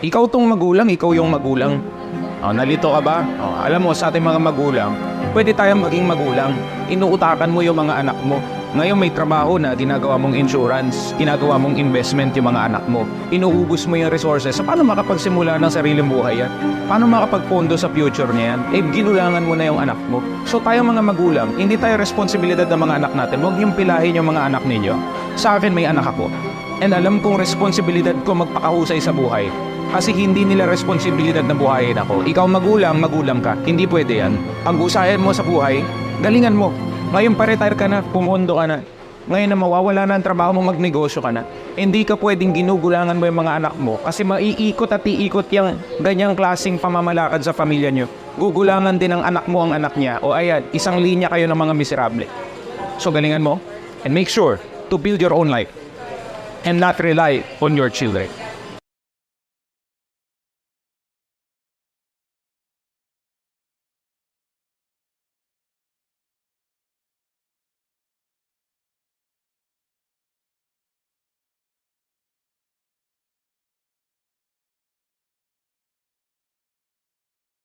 Ikaw tong magulang, ikaw yung magulang. Oh, nalito ka ba? Oh, alam mo, sa ating mga magulang, pwede tayong maging magulang. Inuutakan mo yung mga anak mo. Ngayon may trabaho na ginagawa mong insurance, ginagawa mong investment yung mga anak mo. Inuubos mo yung resources. So, paano makapagsimula ng sariling buhay yan? Paano makapagpondo sa future niya yan? Eh, ginulangan mo na yung anak mo. So tayo mga magulang, hindi tayo responsibilidad ng mga anak natin. Huwag yung pilahin yung mga anak ninyo. Sa akin may anak ako. And alam kong responsibilidad ko magpakahusay sa buhay. Kasi hindi nila responsibilidad na buhayin ako. Ikaw magulang, magulang ka. Hindi pwede yan. Ang usahin mo sa buhay, galingan mo. Ngayon pa-retire ka na, pumundo ka na. Ngayon na mawawala na ang trabaho mo, magnegosyo ka na. Hindi ka pwedeng ginugulangan mo yung mga anak mo kasi maiikot at iikot yung ganyang klaseng pamamalakad sa pamilya nyo. Gugulangan din ang anak mo ang anak niya. O ayan, isang linya kayo ng mga miserable. So galingan mo and make sure to build your own life and not rely on your children.